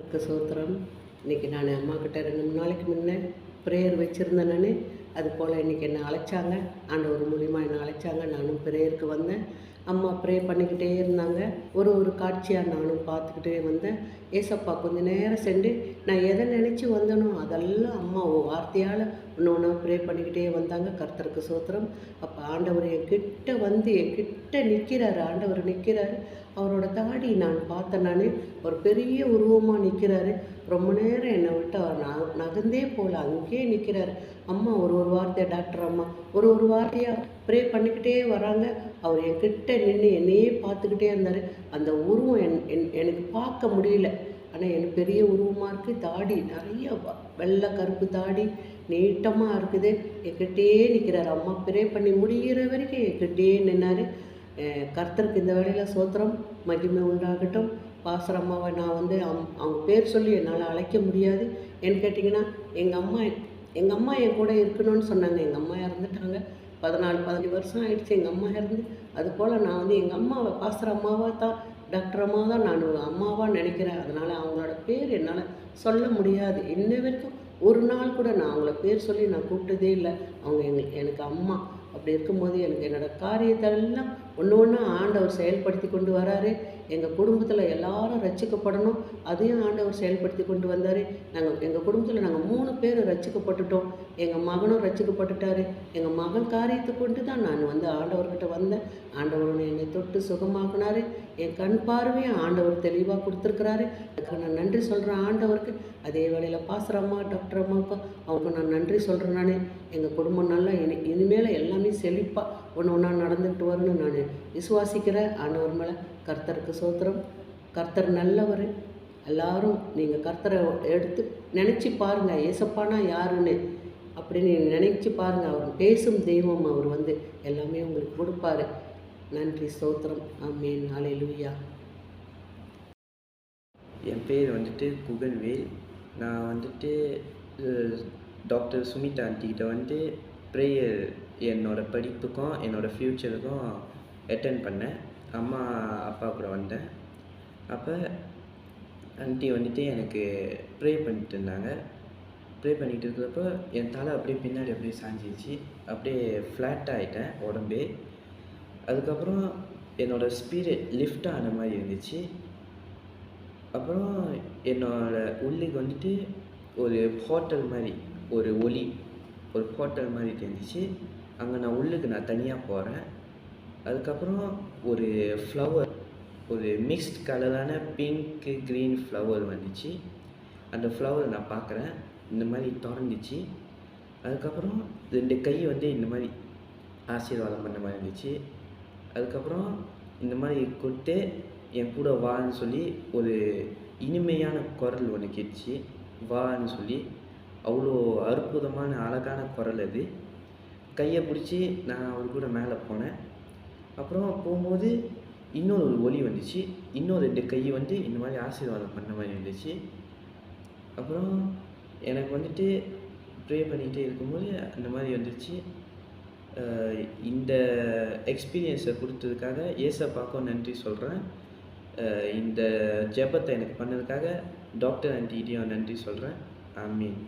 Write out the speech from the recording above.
அதுக்கு சோத்திரம். இன்னைக்கு நான் அம்மா கிட்ட ரெண்டு மூணு நாளைக்கு முன்னே ப்ரேயர் வச்சுருந்தேன் நான். அது போல் இன்றைக்கி என்னை அழைச்சாங்க. ஆண்டவர் மூலிமா என்னை அழைச்சாங்க. நானும் ப்ரேயருக்கு வந்தேன். அம்மா ப்ரே பண்ணிக்கிட்டே இருந்தாங்க. ஒரு ஒரு காட்சியாக நானும் பார்த்துக்கிட்டே வந்தேன். ஏசப்பா கொஞ்சம் நேரம் சென்று நான் எதை நினச்சி வந்தனோ அதெல்லாம் அம்மா ஒரு வார்த்தையால் ஒன்று ஒன்றா ப்ரே பண்ணிக்கிட்டே வந்தாங்க. கர்த்தருக்கு சோத்திரம். அப்போ ஆண்டவர் என் கிட்ட வந்து என் கிட்ட நிற்கிறாரு ஆண்டவர் நிற்கிறாரு அவரோட தாடி நான் பார்த்தேன் நான் ஒரு பெரிய உருவமாக நிற்கிறாரு ரொம்ப நேரம் என்னை விட்டு அவர் ந நகர்ந்தே போகல. அங்கேயே நிற்கிறாரு அம்மா ஒரு ஒரு வார்த்தையை டாக்டர் அம்மா ஒரு ஒரு வார்த்தையாக ப்ரே பண்ணிக்கிட்டே வராங்க. அவர் என்கிட்ட நின்று என்னையே பார்த்துக்கிட்டே இருந்தார். அந்த உருவம் என் என் எனக்கு பார்க்க முடியல. ஆனால் எனக்கு பெரிய உருவமாக இருக்குது தாடி நிறைய வ- வெள்ளை கருப்பு தாடி நீட்டமாக இருக்குது. என்கிட்டயே நிற்கிறார் அம்மா ப்ரே பண்ணி முடிகிற வரைக்கும் என்கிட்டயே நின்னார். கர்த்தருக்கு இந்த வேலையில் சோத்திரம் மகிமை உண்டாகட்டும். பாசர் அம்மாவை நான் வந்து அம்- அவங்க பேர் சொல்லி என்னால் அழைக்க முடியாது. ஏன்னு கேட்டிங்கன்னா எங்கள் அம்மா எங்கள் அம்மா என் கூட இருக்கணும்னு சொன்னாங்க. எங்கள் அம்மா இறந்துட்டாங்க. பதினாலு பதினஞ்சு வருஷம் ஆயிடுச்சு எங்கள் அம்மா இறந்து. அது போல் நான் வந்து எங்கள் அம்மாவை பாசர் அம்மாவாக தான் டாக்டர் அம்மா தான் நான் அம்மாவாக நினைக்கிறேன். அதனால் அவங்களோட பேர் என்னால் சொல்ல முடியாது. இன்ன வரைக்கும் ஒரு நாள் கூட நான் அவங்கள பேர் சொல்லி நான் கூப்பிட்டதே இல்லை. அவங்க எங்களுக்கு எனக்கு அம்மா. அப்படி இருக்கும்போது எனக்கு என்னோட காரியத்தெல்லாம் ஒன்று ஒன்றா ஆண்டவர் செயல்படுத்தி கொண்டு வராரு. எங்கள் குடும்பத்தில் எல்லாரும் ரச்சிக்கப்படணும் அதையும் ஆண்டவர் செயல்படுத்தி கொண்டு வந்தார். நாங்கள் எங்கள் குடும்பத்தில் நாங்கள் மூணு பேர் ரச்சிக்கப்பட்டுட்டோம் எங்கள் மகனும் ரச்சிக்கப்பட்டுட்டாரு எங்கள் மகன் காரியத்தை கொண்டு தான் நான் வந்து ஆண்டவர்கிட்ட வந்தேன். ஆண்டவர் என்னை தொட்டு சுகமாக்குனாரு. என் கண் பார்வையும் ஆண்டவர் தெளிவாக கொடுத்துருக்குறாரு. அதுக்கு நான் நன்றி சொல்கிறேன் ஆண்டவருக்கு. அதே வேளையில் பாசற அம்மா டாக்டர் அம்மாவுக்கும் அவங்களுக்கு நான் நன்றி சொல்கிறேன் நான். எங்கள் குடும்பம் நல்லா இனி இனிமேல் எல்லாமே செழிப்பாக ஒன்று ஒன்றா நடந்துக்கிட்டு வரணும்னு நான் விசுவாசிக்கிறேன். ஆனவர் மேலே கர்த்தருக்கு சோத்திரம். கர்த்தர் நல்லவர். எல்லாரும் நீங்கள் கர்த்தரை எடுத்து நினச்சி பாருங்கள் ஏசப்பானா யாருன்னு அப்படின்னு நினச்சி பாருங்கள் அவர் பேசும் தெய்வம் அவர் வந்து எல்லாமே உங்களுக்கு கொடுப்பாரு. நன்றி ஸ்தோத்திரம் ஆமேன். லூயா என் பேர் வந்துட்டு குகன்வேல். நான் வந்துட்டு டாக்டர் சுமிதா ஆண்டிகிட்ட வந்து ப்ரேயர் என்னோடய படிப்புக்கும் என்னோடய ஃப்யூச்சருக்கும் அட்டென்ட் பண்ணேன். அம்மா அப்பா கூட வந்தேன். அப்போ ஆண்டி வந்துட்டு எனக்கு ப்ரே பண்ணிட்டு இருந்தாங்க. ப்ரே பண்ணிட்டு இருக்கிறப்போ என் தலை அப்படியே பின்னாடி அப்படியே சாஞ்சிச்சு அப்படியே ஃப்ளாட் ஆகிட்டேன் உடம்பே. அதுக்கப்புறம் என்னோடய ஸ்பீடு லிஃப்ட் ஆன மாதிரி இருந்துச்சு. அப்புறம் என்னோடய உள்ளுக்கு வந்துட்டு ஒரு ஹோட்டல் மாதிரி ஒரு ஒலி ஒரு ஹோட்டல் மாதிரி தெரிஞ்சிச்சு. அங்கே நான் உள்ளுக்கு நான் தனியாக போகிறேன் அதுக்கப்புறம் ஒரு ஃப்ளவர் ஒரு மிக்ஸ்ட் கலரான பிங்க்கு க்ரீன் ஃப்ளவர் வந்துச்சு. அந்த ஃப்ளவர் நான் பார்க்குறேன் இந்த மாதிரி திறந்துச்சு. அதுக்கப்புறம் ரெண்டு கை வந்து இந்த மாதிரி ஆசீர்வாதம் பண்ண மாதிரி இருந்துச்சு. அதுக்கப்புறம் இந்த மாதிரி கொடுத்து என் கூட வான்னு சொல்லி ஒரு இனிமையான குரல் ஒன்று கேட்டுச்சு. வான்னு சொல்லி அவ்வளோ அற்புதமான அழகான குரல் அது. கையை பிடிச்சி நான் அவர் கூட மேலே போனேன். அப்புறம் போகும்போது இன்னொரு ஒரு ஒலி வந்துச்சு. இன்னும் ரெண்டு கை வந்து இந்த மாதிரி ஆசீர்வாதம் பண்ண மாதிரி இருந்துச்சு. அப்புறம் எனக்கு வந்துட்டு ப்ரே பண்ணிக்கிட்டே இருக்கும்போது அந்த மாதிரி வந்துச்சு. இந்த எக்ஸ்பீரியன்ஸை கொடுத்ததுக்காக ஏசப்பாக்கும் நன்றி சொல்கிறேன் இந்த ஜெபத்தை எனக்கு பண்ணதுக்காக டாக்டர் ஆண்டிகிட்டையும் நன்றி சொல்கிறேன் ஐ மீன்